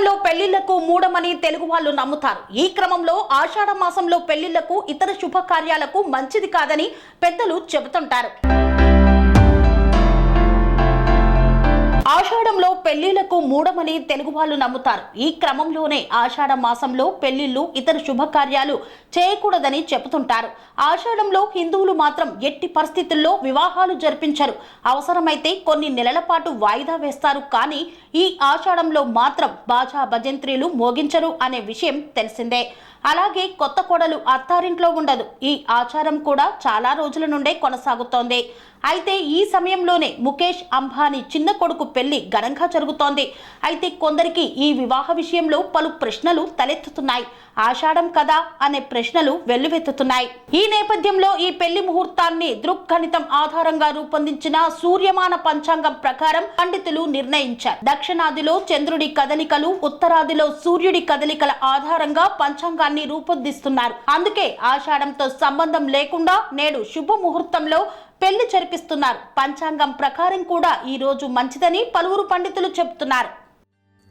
ఆషాఢంలో పెళ్ళిళ్ళకు మూడమని తెలుగు వాళ్ళు నమ్ముతారు. ఈ క్రమంలో ఆషాఢ మాసంలో పెళ్ళిళ్ళకు ఇతర శుభకార్యాలకు మంచిది కాదని పెద్దలు చెబుతుంటారు. పెళ్ళిళ్ళకు మూడమని తెలుగు వాళ్ళు నమ్ముతారు. ఈ క్రమంలోనే ఆషాఢ మాసంలో పెళ్ళిళ్ళు ఇతర శుభకార్యాలు చేయకూడదని చెబుతుంటారు. ఆషాఢంలో హిందువులు మాత్రం ఎట్టి పరిస్థితుల్లో వివాహాలు జరిపించరు. అవసరమైతే కొన్ని నెలల పాటు వాయిదా వేస్తారు. కానీ ఈ ఆషాఢంలో మాత్రం బాజా భజంత్రీలు మోగించరు అనే విషయం తెలిసిందే. అలాగే కొత్త కోడలు అత్తారింట్లో ఉండదు. ఈ ఆచారం కూడా చాలా రోజుల నుండే కొనసాగుతోంది. అయితే ఈ సమయంలోనే ముఖేష్ అంబానీ చిన్న కొడుకు పెళ్ళి ఘనంగా జరుగుతోంది. అయితే కొందరికి ఈ వివాహ విషయంలో పలు ప్రశ్నలు తలెత్తుతున్నాయి. ఆషాఢం కదా అనే ప్రశ్నలు వెల్లువెత్తుతున్నాయి. ఈ నేపథ్యంలో ఈ పెళ్ళి ముహూర్తాన్ని దృక్గణితం ఆధారంగా రూపొందించిన సూర్యమాన పంచాంగం ప్రకారం పండితులు నిర్ణయించారు. దక్షిణాదిలో చంద్రుడి కదలికలు ఉత్తరాదిలో సూర్యుడి కదలికల ఆధారంగా పంచాంగాన్ని రూపొందిస్తున్నారు. అందుకే ఆషాఢంతో సంబంధం లేకుండా నేడు శుభ ముహూర్తంలో పెళ్ళి జరిపిస్తున్నారు. పంచాంగం ప్రకారం కూడా ఈ రోజు మంచిదని పలువురు పండితులు చెబుతున్నారు.